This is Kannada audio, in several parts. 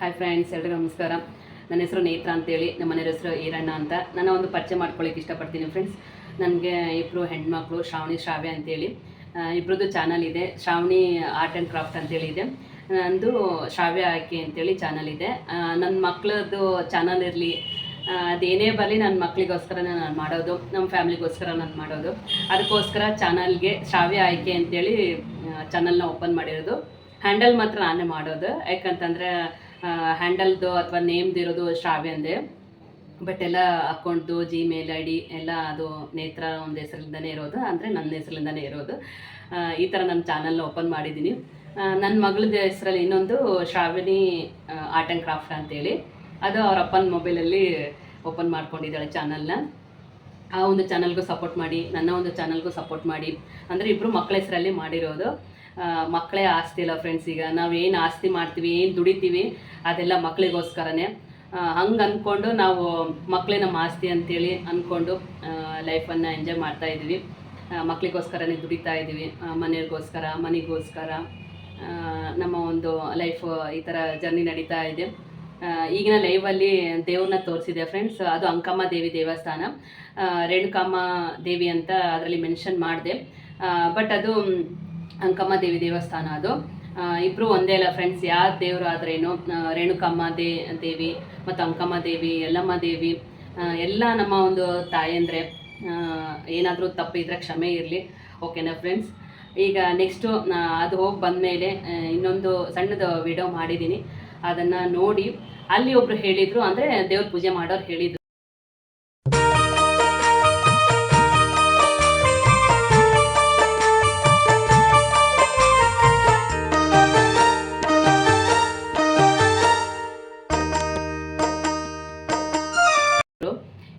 ಹಾಯ್ ಫ್ರೆಂಡ್ಸ್ ಎಲ್ರಿಗೂ ನಮಸ್ಕಾರ. ನನ್ನ ಹೆಸರು ನೇತ್ರ ಅಂತೇಳಿ, ನಮ್ಮ ಮನೆಯ ಹೆಸರು ಈರಣ್ಣ ಅಂತ. ನಾನು ಒಂದು ಪರಿಚಯ ಮಾಡ್ಕೊಳ್ಳಿಕ್ಕೆ ಇಷ್ಟಪಡ್ತೀನಿ ಫ್ರೆಂಡ್ಸ್ ನನಗೆ ಇಬ್ಬರು ಹೆಣ್ಮಕ್ಳು, ಶ್ರಾವಣಿ, ಶ್ರಾವ್ಯ ಅಂತೇಳಿ. ಇಬ್ಬರದ್ದು ಚಾನಲ್ ಇದೆ. ಶ್ರಾವಣಿ ಆರ್ಟ್ ಆ್ಯಂಡ್ ಕ್ರಾಫ್ಟ್ ಅಂತೇಳಿ ಇದೆ. ನಂದು ಶ್ರಾವ್ಯ ಆಯ್ಕೆ ಅಂತೇಳಿ ಚಾನಲ್ ಇದೆ. ನನ್ನ ಮಕ್ಕಳದ್ದು ಚಾನಲ್ ಇರಲಿ ಅದೇನೇ ಬರಲಿ ನನ್ನ ಮಕ್ಕಳಿಗೋಸ್ಕರ ನಾನು ಮಾಡೋದು ನಮ್ಮ ಫ್ಯಾಮಿಲಿಗೋಸ್ಕರ ನಾನು ಮಾಡೋದು. ಅದಕ್ಕೋಸ್ಕರ ಚಾನಲ್ಗೆ ಶ್ರಾವ್ಯ ಆಯ್ಕೆ ಅಂತೇಳಿ ಚಾನಲ್ನ ಓಪನ್ ಮಾಡಿರೋದು. ಹ್ಯಾಂಡಲ್ ಮಾತ್ರ ನಾನೇ ಮಾಡೋದು. ಯಾಕಂತಂದರೆ ಹ್ಯಾಂಡಲ್ದು ಅಥವಾ ನೇಮ್ದಿರೋದು ಇರೋದು ಶ್ರಾವ್ಯಂದೆ ಬಟ್ ಎಲ್ಲ ಅಕೌಂಟ್ದು ಜಿಮೇಲ್ ಐ ಡಿ ಎಲ್ಲ ಅದು ನೇತ್ರ ಒಂದು ಹೆಸರಿಂದನೇ ಇರೋದು, ಅಂದರೆ ನನ್ನ ಹೆಸರಿಂದನೇ ಇರೋದು. ಈ ಥರ ನನ್ನ ಚಾನಲ್ನ ಓಪನ್ ಮಾಡಿದ್ದೀನಿ ನನ್ನ ಮಗಳದ ಹೆಸರಲ್ಲಿ ಇನ್ನೊಂದು ಶ್ರಾವಣಿ ಆರ್ಟ್ ಆ್ಯಂಡ್ ಕ್ರಾಫ್ಟ್ ಅಂತೇಳಿ. ಅದು ಅವರ ಅಪ್ಪನ ಮೊಬೈಲಲ್ಲಿ ಓಪನ್ ಮಾಡ್ಕೊಂಡಿದ್ದಾಳೆ ಚಾನಲ್ನ ಆ ಒಂದು ಚಾನಲ್ಗೂ ಸಪೋರ್ಟ್ ಮಾಡಿ, ನನ್ನ ಒಂದು ಚಾನಲ್ಗೂ ಸಪೋರ್ಟ್ ಮಾಡಿ. ಅಂದರೆ ಇಬ್ಬರು ಮಕ್ಕಳ ಹೆಸರಲ್ಲಿ ಮಾಡಿರೋದು. ಮಕ್ಕಳೇ ಆಸ್ತಿ ಇಲ್ಲ ಫ್ರೆಂಡ್ಸ್ ಈಗ. ನಾವು ಏನು ಆಸ್ತಿ ಮಾಡ್ತೀವಿ, ಏನು ದುಡಿತೀವಿ, ಅದೆಲ್ಲ ಮಕ್ಕಳಿಗೋಸ್ಕರನೇ ಹಂಗೆ ಅಂದ್ಕೊಂಡು ನಾವು ಮಕ್ಕಳೇ ನಮ್ಮ ಆಸ್ತಿ ಅಂತೇಳಿ ಅಂದ್ಕೊಂಡು ಲೈಫನ್ನು ಎಂಜಾಯ್ ಮಾಡ್ತಾ ಇದ್ದೀವಿ. ಮಕ್ಕಳಿಗೋಸ್ಕರನೇ ದುಡಿತಾ ಇದ್ದೀವಿ. ಮನೆಯವ್ರಿಗೋಸ್ಕರ, ಮನೆಗೋಸ್ಕರ ನಮ್ಮ ಒಂದು ಲೈಫ್ ಈ ಥರ ಜರ್ನಿ ನಡೀತಾ ಇದೆ. ಈಗಿನ ಲೈವಲ್ಲಿ ದೇವ್ರನ್ನ ತೋರಿಸಿದೆ ಫ್ರೆಂಡ್ಸ್ ಅದು ಅಂಕಮ್ಮ ದೇವಿ ದೇವಸ್ಥಾನ. ರೇಣುಕಮ್ಮ ದೇವಿ ಅಂತ ಅದರಲ್ಲಿ ಮೆನ್ಷನ್ ಮಾಡಿದೆ. ಬಟ್ ಅದು ಅಂಕಮ್ಮ ದೇವಿ ದೇವಸ್ಥಾನ ಅದು. ಇಬ್ಬರು ಒಂದೇ ಅಲ್ಲ ಫ್ರೆಂಡ್ಸ್ ಯಾವ ದೇವರು ಆದ್ರೇನು ರೇಣುಕಮ್ಮ ದೇ, ದೇವಿ ಮತ್ತು ಅಂಕಮ್ಮ ದೇವಿ, ಯಲ್ಲಮ್ಮ ದೇವಿ ಎಲ್ಲ ನಮ್ಮ ಒಂದು ತಾಯಂದ್ರೆ ಏನಾದರೂ ತಪ್ಪಿದ್ರೆ ಕ್ಷಮೆ ಇರಲಿ. ಓಕೆನಾ ಫ್ರೆಂಡ್ಸ್ ಈಗ ನೆಕ್ಸ್ಟು ಅದು ಹೋಗಿ ಬಂದಮೇಲೆ ಇನ್ನೊಂದು ಸಣ್ಣದು ವಿಡಿಯೋ ಮಾಡಿದ್ದೀನಿ ಅದನ್ನು ನೋಡಿ ಅಲ್ಲಿ ಒಬ್ರು ಹೇಳಿದ್ರು ಅಂದರೆ ದೇವ್ರ ಪೂಜೆ ಮಾಡೋರು ಹೇಳಿದ್ರು.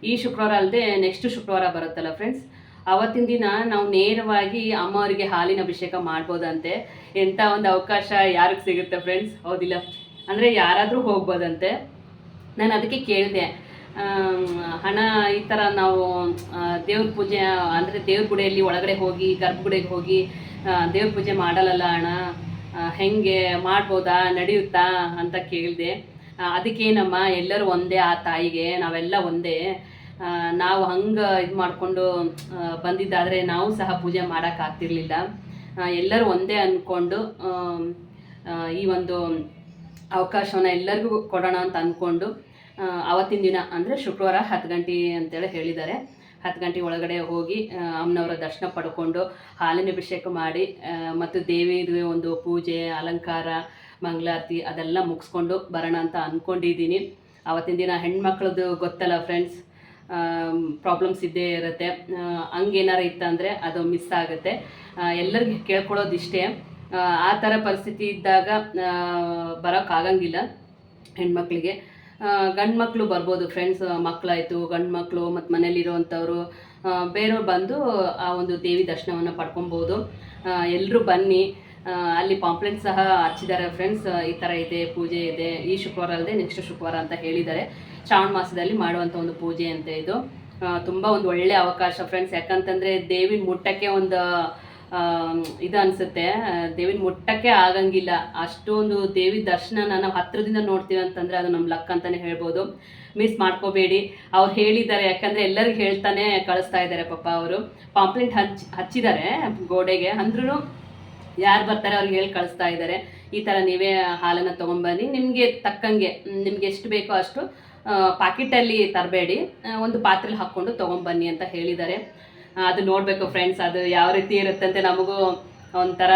ಈ ಶುಕ್ರವಾರ ಅಲ್ಲದೆ ನೆಕ್ಸ್ಟ್ ಶುಕ್ರವಾರ ಬರುತ್ತಲ್ಲ ಫ್ರೆಂಡ್ಸ್ ಅವತ್ತಿನ ದಿನ ನಾವು ನೇರವಾಗಿ ಅಮ್ಮವರಿಗೆ ಹಾಲಿನ ಅಭಿಷೇಕ ಮಾಡ್ಬೋದಂತೆ. ಎಂಥ ಒಂದು ಅವಕಾಶ ಯಾರಿಗೆ ಸಿಗುತ್ತೆ ಫ್ರೆಂಡ್ಸ್ ಹೌದಿಲ್ಲ? ಅಂದರೆ ಯಾರಾದರೂ ಹೋಗ್ಬೋದಂತೆ. ನಾನು ಅದಕ್ಕೆ ಕೇಳಿದೆ. ಹಣ ಈ ಥರ ನಾವು ದೇವ್ರ ಪೂಜೆ, ಅಂದರೆ ದೇವ್ರ ಗುಡಿಯಲ್ಲಿ ಒಳಗಡೆ ಹೋಗಿ, ಗರ್ಭಗುಡಿಗೆ ಹೋಗಿ ದೇವ್ರ ಪೂಜೆ ಮಾಡಲ್ಲಲ್ಲ ಹಣ ಹೆಂಗೆ, ಮಾಡ್ಬೋದಾ, ನಡೆಯುತ್ತಾ ಅಂತ ಕೇಳಿದೆ. ಅದಕ್ಕೇನಮ್ಮ, ಎಲ್ಲರೂ ಒಂದೇ, ಆ ತಾಯಿಗೆ, ನಾವೆಲ್ಲ ಒಂದೇ. ನಾವು ಹಂಗೆ ಇದು ಮಾಡಿಕೊಂಡು ಬಂದಿದ್ದಾದರೆ ನಾವು ಸಹ ಪೂಜೆ ಮಾಡೋಕ್ಕಾಗ್ತಿರ್ಲಿಲ್ಲ ಎಲ್ಲರೂ ಒಂದೇ ಅಂದ್ಕೊಂಡು ಈ ಒಂದು ಅವಕಾಶವನ್ನು ಎಲ್ಲರಿಗೂ ಕೊಡೋಣ ಅಂತ ಅಂದ್ಕೊಂಡು ಅವತ್ತಿನ ದಿನ ಅಂದರೆ ಶುಕ್ರವಾರ ಹತ್ತು ಗಂಟೆ ಅಂತೇಳಿ ಹೇಳಿದ್ದಾರೆ. ಹತ್ತು ಗಂಟೆ ಒಳಗಡೆ ಹೋಗಿ ಅಮ್ಮನವರ ದರ್ಶನ ಪಡ್ಕೊಂಡು ಹಾಲಿನ ಅಭಿಷೇಕ ಮಾಡಿ ಮತ್ತು ದೇವಿದು ಒಂದು ಪೂಜೆ, ಅಲಂಕಾರ, ಮಂಗಳಾರತಿ ಅದೆಲ್ಲ ಮುಗಿಸ್ಕೊಂಡು ಬರೋಣ ಅಂತ ಅಂದ್ಕೊಂಡಿದ್ದೀನಿ ಅವತ್ತಿನ ದಿನ ಹೆಣ್ಮಕ್ಳದ್ದು ಗೊತ್ತಲ್ಲ ಫ್ರೆಂಡ್ಸ್ ಪ್ರಾಬ್ಲಮ್ಸ್ ಇದ್ದೇ ಇರುತ್ತೆ. ಹಂಗೇನಾರು ಇತ್ತಂದರೆ ಅದು ಮಿಸ್ ಆಗುತ್ತೆ. ಎಲ್ಲರಿಗೂ ಕೇಳ್ಕೊಳ್ಳೋದು ಇಷ್ಟೇ ಆ, ಥರ ಪರಿಸ್ಥಿತಿ ಇದ್ದಾಗ ಬರೋಕ್ಕಾಗಂಗಿಲ್ಲ ಹೆಣ್ಮಕ್ಳಿಗೆ. ಗಂಡು ಮಕ್ಕಳು ಬರ್ಬೋದು ಫ್ರೆಂಡ್ಸ್ ಮಕ್ಕಳಾಯಿತು ಗಂಡು ಮಕ್ಕಳು ಮತ್ತು ಮನೇಲಿರುವಂಥವ್ರು ಬೇರೆಯವ್ರು ಬಂದು ಆ ಒಂದು ದೇವಿ ದರ್ಶನವನ್ನು ಪಡ್ಕೊಬೋದು. ಎಲ್ಲರೂ ಬನ್ನಿ. ಅಲ್ಲಿ ಪಾಂಪ್ಲೆಟ್ ಸಹ ಹಚ್ಚಿದ್ದಾರೆ ಫ್ರೆಂಡ್ಸ್ ಈ ಥರ ಇದೆ ಪೂಜೆ ಇದೆ. ಈ ಶುಕ್ರವಾರ ಅಲ್ಲದೆ ನೆಕ್ಸ್ಟ್ ಶುಕ್ರವಾರ ಅಂತ ಹೇಳಿದ್ದಾರೆ. ಶ್ರಾವಣ ಮಾಸದಲ್ಲಿ ಮಾಡುವಂಥ ಒಂದು ಪೂಜೆ ಅಂತ ಇದು. ತುಂಬ ಒಂದು ಒಳ್ಳೆಯ ಅವಕಾಶ ಫ್ರೆಂಡ್ಸ್ ಯಾಕಂತಂದರೆ ದೇವಿನ ಮುಟ್ಟಕ್ಕೆ ಒಂದು ಇದು ಅನಿಸುತ್ತೆ. ದೇವಿನ ಮುಟ್ಟಕ್ಕೆ ಆಗಂಗಿಲ್ಲ. ಅಷ್ಟೊಂದು ದೇವಿ ದರ್ಶನ ನಾವು ಹತ್ರದಿಂದ ನೋಡ್ತೀವಿ ಅಂತಂದರೆ ಅದು ನಮ್ಮ ಲಕ್ ಅಂತಲೇ ಹೇಳ್ಬೋದು. ಮಿಸ್ ಮಾಡ್ಕೋಬೇಡಿ. ಅವ್ರು ಹೇಳಿದ್ದಾರೆ, ಯಾಕಂದರೆ ಎಲ್ಲರಿಗೂ ಹೇಳ್ತಾನೆ ಕಳಿಸ್ತಾ ಇದ್ದಾರೆ ಪಾಪ ಅವರು. ಪಾಂಪ್ಲೆಂಟ್ ಹಚ್ ಹಚ್ಚಿದ್ದಾರೆ ಗೋಡೆಗೆ. ಅಂದ್ರೂ ಯಾರು ಬರ್ತಾರೆ ಅವ್ರಿಗೆ ಹೇಳಿ ಕಳಿಸ್ತಾ ಇದ್ದಾರೆ ಈ ಥರ ನೀವೇ ಹಾಲನ್ನು ತೊಗೊಂಬನ್ನಿ. ನಿಮಗೆ ತಕ್ಕಂಗೆ ನಿಮ್ಗೆ ಎಷ್ಟು ಬೇಕೋ ಅಷ್ಟು ಪಾಕಿಟಲ್ಲಿ ತರಬೇಡಿ. ಒಂದು ಪಾತ್ರೆಲಿ ಹಾಕ್ಕೊಂಡು ತೊಗೊಂಬನ್ನಿ ಅಂತ ಹೇಳಿದ್ದಾರೆ. ಅದು ನೋಡಬೇಕು ಫ್ರೆಂಡ್ಸ್ ಅದು ಯಾವ ರೀತಿ ಇರುತ್ತಂತೆ ನಮಗೂ ಒಂಥರ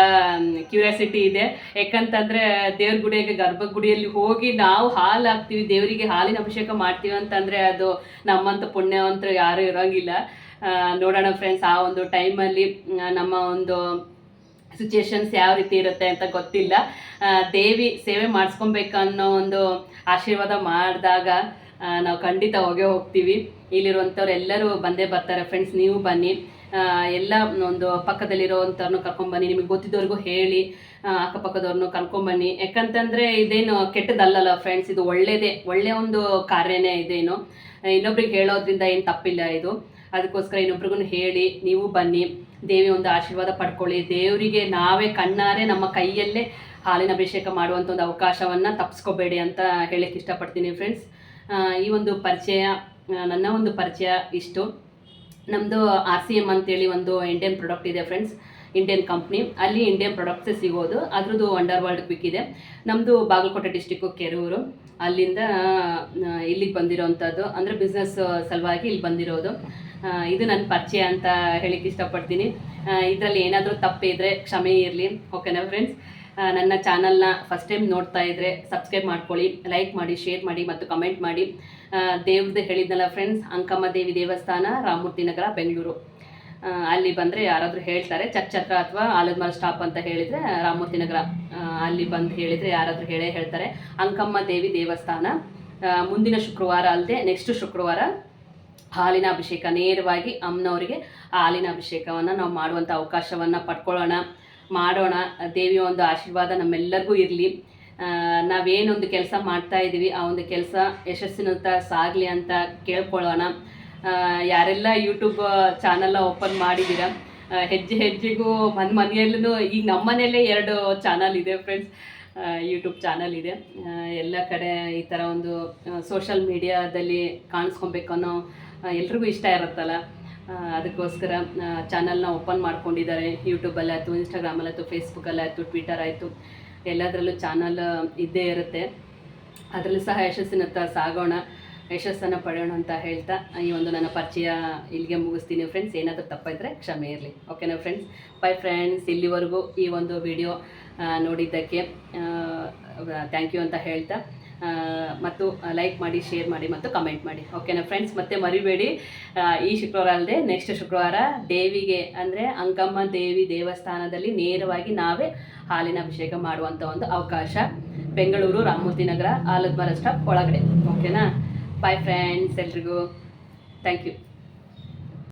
ಕ್ಯೂರಿಯಾಸಿಟಿ ಇದೆ. ಯಾಕಂತಂದರೆ ದೇವ್ರ ಗುಡಿಗೆ ಗರ್ಭಗುಡಿಯಲ್ಲಿ ಹೋಗಿ ನಾವು ಹಾಲು ಹಾಕ್ತೀವಿ ದೇವರಿಗೆ ಹಾಲಿನ ಅಭಿಷೇಕ ಮಾಡ್ತೀವಿ ಅಂತಂದರೆ ಅದು ನಮ್ಮಂಥ ಪುಣ್ಯವಂತರು ಯಾರೂ ಇರೋಂಗಿಲ್ಲ. ನೋಡೋಣ ಫ್ರೆಂಡ್ಸ್ ಆ ಒಂದು ಟೈಮಲ್ಲಿ ನಮ್ಮ ಒಂದು ಸಿಚುಯೇಷನ್ಸ್ ಯಾವ ರೀತಿ ಇರುತ್ತೆ ಅಂತ ಗೊತ್ತಿಲ್ಲ. ದೇವಿ ಸೇವೆ ಮಾಡಿಸ್ಕೊಬೇಕನ್ನೋ ಒಂದು ಆಶೀರ್ವಾದ ಮಾಡಿದಾಗ ನಾವು ಖಂಡಿತ ಹೋಗೇ ಹೋಗ್ತೀವಿ. ಇಲ್ಲಿರುವಂಥವ್ರು ಎಲ್ಲರೂ ಬಂದೇ ಬರ್ತಾರೆ ಫ್ರೆಂಡ್ಸ್ ನೀವು ಬನ್ನಿ. ಎಲ್ಲ ಒಂದು ಪಕ್ಕದಲ್ಲಿರೋವಂಥವ್ರನ್ನು ಕರ್ಕೊಂಬನ್ನಿ ನಿಮಗೆ ಗೊತ್ತಿದ್ದವ್ರಿಗೂ ಹೇಳಿ ಅಕ್ಕಪಕ್ಕದವ್ರನ್ನೂ ಕರ್ಕೊಂಬನ್ನಿ ಯಾಕಂತಂದರೆ ಇದೇನು ಕೆಟ್ಟದಲ್ಲಲ್ಲ ಫ್ರೆಂಡ್ಸ್ ಇದು ಒಳ್ಳೇದೇ ಒಳ್ಳೆಯ ಒಂದು ಕಾರ್ಯನೇ ಇದೇನು. ಇನ್ನೊಬ್ರಿಗೆ ಹೇಳೋದ್ರಿಂದ ಏನು ತಪ್ಪಿಲ್ಲ ಇದು. ಅದಕ್ಕೋಸ್ಕರ ಇನ್ನೊಬ್ರಿಗೂ ಹೇಳಿ, ನೀವು ಬನ್ನಿ. ದೇವಿ ಒಂದು ಆಶೀರ್ವಾದ ಪಡ್ಕೊಳ್ಳಿ. ದೇವರಿಗೆ ನಾವೇ ಕಣ್ಣಾರೆ ನಮ್ಮ ಕೈಯಲ್ಲೇ ಹಾಲಿನ ಅಭಿಷೇಕ ಮಾಡುವಂಥ ಒಂದು ಅವಕಾಶವನ್ನು ತಪ್ಪಿಸ್ಕೋಬೇಡಿ ಅಂತ ಹೇಳಕ್ಕೆ ಇಷ್ಟಪಡ್ತೀನಿ ಫ್ರೆಂಡ್ಸ್ ಈ ಒಂದು ಪರಿಚಯ ನನ್ನ ಒಂದು ಪರಿಚಯ ಇಷ್ಟು. ನಮ್ಮದು ಆರ್ ಸಿ ಎಂ ಅಂತೇಳಿ ಒಂದು ಇಂಡಿಯನ್ ಪ್ರಾಡಕ್ಟ್ ಇದೆ ಫ್ರೆಂಡ್ಸ್ ಇಂಡಿಯನ್ ಕಂಪ್ನಿ ಅಲ್ಲಿ ಇಂಡಿಯನ್ ಪ್ರಾಡಕ್ಟ್ಸೇ ಸಿಗೋದು. ಅದ್ರದ್ದು ಅಂಡರ್ ವರ್ಲ್ಡ್ ಕ್ವಿಕ್ ಇದೆ. ನಮ್ಮದು ಬಾಗಲಕೋಟೆ ಡಿಸ್ಟಿಕ್ಕು ಕೆರೂರು. ಅಲ್ಲಿಂದ ಇಲ್ಲಿಗೆ ಬಂದಿರೋವಂಥದ್ದು ಅಂದರೆ ಬಿಸ್ನೆಸ್ ಸಲುವಾಗಿ ಇಲ್ಲಿ ಬಂದಿರೋದು. ಇದು ನನ್ನ ಪರಿಚಯ ಅಂತ ಹೇಳಿಕ್ಕೆ ಇಷ್ಟಪಡ್ತೀನಿ. ಇದರಲ್ಲಿ ಏನಾದರೂ ತಪ್ಪಿದ್ರೆ ಕ್ಷಮೆ ಇರಲಿ. ಓಕೆನಾ ಫ್ರೆಂಡ್ಸ್ ನನ್ನ ಚಾನಲ್ನ ಫಸ್ಟ್ ಟೈಮ್ ನೋಡ್ತಾ ಇದ್ದರೆ ಸಬ್ಸ್ಕ್ರೈಬ್ ಮಾಡ್ಕೊಳ್ಳಿ ಲೈಕ್ ಮಾಡಿ ಶೇರ್ ಮಾಡಿ ಮತ್ತು ಕಮೆಂಟ್ ಮಾಡಿ. ದೇವ್ರದ್ದು ಹೇಳಿದ್ನಲ್ಲ ಫ್ರೆಂಡ್ಸ್ ಅಂಕಮ್ಮ ದೇವಿ ದೇವಸ್ಥಾನ, ರಾಮಮೂರ್ತಿ ನಗರ, ಬೆಂಗಳೂರು. ಅಲ್ಲಿ ಬಂದರೆ ಯಾರಾದರೂ ಹೇಳ್ತಾರೆ ಚರ್ಚ್ ಚಕ್ರ ಅಥವಾ ಆಲದಮರ ಸ್ಟಾಪ್ ಅಂತ ಹೇಳಿದರೆ ರಾಮಮೂರ್ತಿ ನಗರ. ಅಲ್ಲಿ ಬಂದು ಹೇಳಿದರೆ ಯಾರಾದರೂ ಹೇಳೇ ಹೇಳ್ತಾರೆ, ಅಂಕಮ್ಮ ದೇವಿ ದೇವಸ್ಥಾನ. ಮುಂದಿನ ಶುಕ್ರವಾರ ಅಲ್ಲದೆ ನೆಕ್ಸ್ಟ್ ಶುಕ್ರವಾರ ಹಾಲಿನ ಅಭಿಷೇಕ. ನೇರವಾಗಿ ಅಮ್ಮನವರಿಗೆ ಹಾಲಿನ ಅಭಿಷೇಕವನ್ನು ನಾವು ಮಾಡುವಂಥ ಅವಕಾಶವನ್ನು ಪಡ್ಕೊಳ್ಳೋಣ. ಮಾಡೋಣ, ದೇವಿಯ ಒಂದು ಆಶೀರ್ವಾದ ನಮ್ಮೆಲ್ಲರಿಗೂ ಇರಲಿ. ನಾವೇನೊಂದು ಕೆಲಸ ಮಾಡ್ತಾ ಇದ್ದೀವಿ ಆ ಒಂದು ಕೆಲಸ ಯಶಸ್ಸಿನಂತ ಸಾಗಲಿ ಅಂತ ಕೇಳ್ಕೊಳ್ಳೋಣ. ಯಾರೆಲ್ಲ ಯೂಟ್ಯೂಬ್ ಚಾನಲ್ನ ಓಪನ್ ಮಾಡಿದ್ದೀರಾ ಹೆಜ್ಜೆ ಹೆಜ್ಜೆಗೂ ಮನ್ ಮನೆಯಲ್ಲೂ ಈಗ ನಮ್ಮ ಮನೆಯಲ್ಲೇ ಎರಡು ಚಾನಲ್ ಇದೆ ಫ್ರೆಂಡ್ಸ್ ಯೂಟ್ಯೂಬ್ ಚಾನಲ್ ಇದೆ. ಎಲ್ಲ ಕಡೆ ಈ ಥರ ಒಂದು ಸೋಷಲ್ ಮೀಡಿಯಾದಲ್ಲಿ ಕಾಣಿಸ್ಕೊಬೇಕು ಅನ್ನೋ ಎಲ್ರಿಗೂ ಇಷ್ಟ ಇರುತ್ತಲ್ಲ. ಅದಕ್ಕೋಸ್ಕರ ಚಾನಲ್ನ ಓಪನ್ ಮಾಡ್ಕೊಂಡಿದ್ದಾರೆ. ಯೂಟ್ಯೂಬಲ್ಲಿ ಆಯಿತು ಇನ್ಸ್ಟಾಗ್ರಾಮಲ್ಲಿ ಆಯಿತು ಫೇಸ್ಬುಕ್ಕಲ್ಲಿ ಆಯಿತು ಟ್ವಿಟರ್ ಆಯಿತು. ಎಲ್ಲದರಲ್ಲೂ ಚಾನಲ್ ಇದ್ದೇ ಇರುತ್ತೆ. ಅದರಲ್ಲೂ ಸಹ ಯಶಸ್ಸಿನತ್ತ ಸಾಗೋಣ, ಯಶಸ್ಸನ್ನು ಪಡೆಯೋಣ ಅಂತ ಹೇಳ್ತಾ, ಈ ಒಂದು ನನ್ನ ಪರಿಚಯ ಇಲ್ಲಿಗೆ ಮುಗಿಸ್ತೀನಿ ಫ್ರೆಂಡ್ಸ್ ಏನಾದರೂ ತಪ್ಪಿದ್ರೆ ಕ್ಷಮೆ ಇರಲಿ. ಓಕೆನಾ ಫ್ರೆಂಡ್ಸ್ ಬೈ ಫ್ರೆಂಡ್ಸ್ ಇಲ್ಲಿವರೆಗೂ ಈ ಒಂದು ವಿಡಿಯೋ ನೋಡಿದ್ದಕ್ಕೆ ಥ್ಯಾಂಕ್ ಯು ಅಂತ ಹೇಳ್ತಾ. ಮತ್ತು ಲೈಕ್ ಮಾಡಿ ಶೇರ್ ಮಾಡಿ ಮತ್ತು ಕಮೆಂಟ್ ಮಾಡಿ. ಓಕೆನಾ ಫ್ರೆಂಡ್ಸ್ ಮತ್ತೆ ಮರಿಬೇಡಿ. ಈ ಶುಕ್ರವಾರ ಅಲ್ಲದೆ ನೆಕ್ಸ್ಟ್ ಶುಕ್ರವಾರ ದೇವಿಗೆ ಅಂದರೆ ಅಂಕಮ್ಮ ದೇವಿ ದೇವಸ್ಥಾನದಲ್ಲಿ ನೇರವಾಗಿ ನಾವೇ ಹಾಲಿನ ಅಭಿಷೇಕ ಮಾಡುವಂಥ ಒಂದು ಅವಕಾಶ ಬೆಂಗಳೂರು ರಾಮಮೂರ್ತಿ ನಗರ ಆಲದ ಮರ ಸ್ಟಾಪ್ ಒಳಗಡೆ ಓಕೆನಾ ಬಾಯ್ ಫ್ರೆಂಡ್ಸ್ ಎಲ್ರಿಗೂ. Thank you